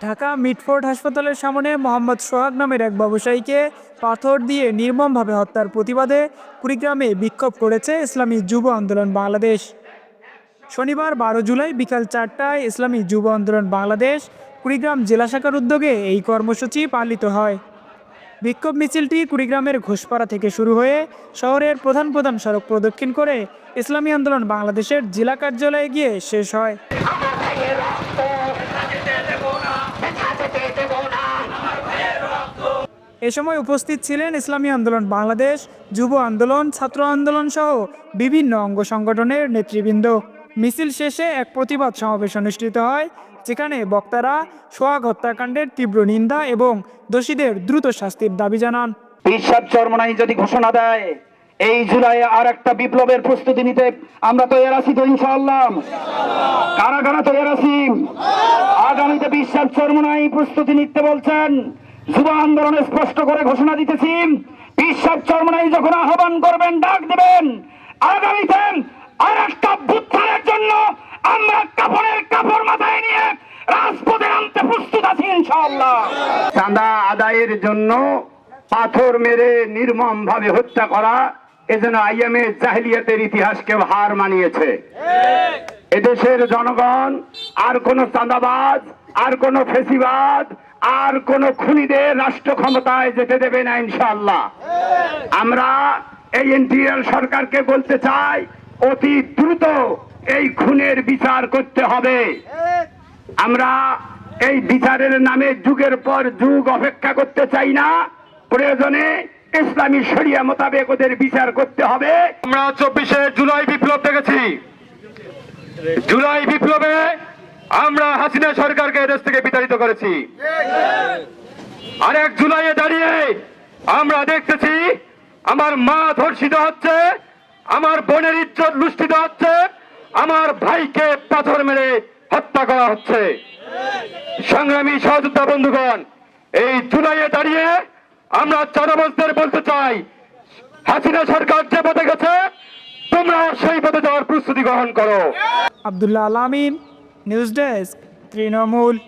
Dhaka Mitford হাসপাতালের সামনে মোহাম্মদ সোহাগ নামের এক ব্যবসায়ীকে পাথর দিয়ে নির্মমভাবে হত্যার প্রতিবাদে কুড়িগ্রামে বিক্ষোভ করেছে ইসলামী যুব আন্দোলন বাংলাদেশ। শনিবার বারো জুলাই বিকাল চারটায় ইসলামী যুব আন্দোলন বাংলাদেশ কুড়িগ্রাম জেলা শাখার উদ্যোগে এই কর্মসূচি পালিত হয়। বিক্ষোভ মিছিলটি কুড়িগ্রামের ঘোষপাড়া থেকে শুরু হয়ে শহরের প্রধান প্রধান সড়ক প্রদক্ষিণ করে ইসলামী আন্দোলন বাংলাদেশের জেলা কার্যালয়ে গিয়ে শেষ হয়। এ সময় উপস্থিত ছিলেন ইসলামী আন্দোলন, বাংলাদেশ যুব আন্দোলন, ছাত্র আন্দোলন সহ বিভিন্ন অঙ্গ সংগঠনের নেতৃবৃন্দ। মিছিল শেষে এক প্রতিবাদ সমাবেশ অনুষ্ঠিত হয়, যেখানে বক্তারা সোহাগ হত্যাকাণ্ডের তীব্র নিন্দা এবং দোষীদের দ্রুত শাস্তির দাবি জানান। চরমনাই যদি ঘোষণা দেয়, এই জুলাই আর একটা বিপ্লবের প্রস্তুতি নিতে আমরা তৈরি আছি তো ইনশাআল্লাহ। কারা কারা তৈরি আছি? আগামীতে বিশ্বাস চরমনাই প্রস্তুতি নিতে বলছেন। যুব আন্দোলনে স্পষ্ট করে ঘোষণা দিতেছি। বিশ্বাস চরমনাই যখন আহ্বান করবেন, ডাক দিবেন, আগামীতে আর একটা বুদ্ধারের জন্য আমরা কাপড়ের কাপড় মাথায় নিয়ে রাজপথে নামতে প্রস্তুত আছি, ইনশাআল্লাহ। চাঁদা আদায়ের জন্য পাথর মেরে নির্মম ভাবে হত্যা করা এজন্য আইএমএ জাহিলিয়াতের ইতিহাসকে হার মানিয়েছে। এদেশের জনগণ, আর কোন চাঁদাবাজ, আর কোন ফেসিবাদ আর কোন খুনিদের রাষ্ট্র ক্ষমতায় যেতে দেবে না ইনশাল্লাহ আমরা এই এনটিএল সরকারকে বলতে চাই, অতি দ্রুত এই খুনের বিচার করতে হবে। আমরা এই বিচারের নামে যুগের পর যুগ অপেক্ষা করতে চাই না। প্রয়োজনে ইসলামী শরিয়া মোতাবেক ওদের বিচার করতে হবে। আমরা চব্বিশে জুলাই বিপ্লব দেখেছি। জুলাই বিপ্লবে আমরা হাসিনা সরকারকে দেশ থেকে বিতাড়িত করেছি। আর এক জুলাইয়ে দাঁড়িয়ে আমরা দেখতেছি, আমার মা ধর্ষিত হচ্ছে, আমার বোনের ইজ্জত লুষ্ঠিত হচ্ছে, আমার ভাইকে পাথর মেরে হত্যা করা হচ্ছে। সংগ্রামী সহযোদ্ধা বন্ধুগণ, এই জুলাইয়ে দাঁড়িয়ে আমরা চারাবাসদের বলতে চাই, হাসিনা সরকার যে পথে গেছে, তোমরা সেই পথে যাওয়ার প্রস্তুতি গ্রহণ করো। আবদুল্লাহ আলামিন न्यूज़ डेस्क तृणमूल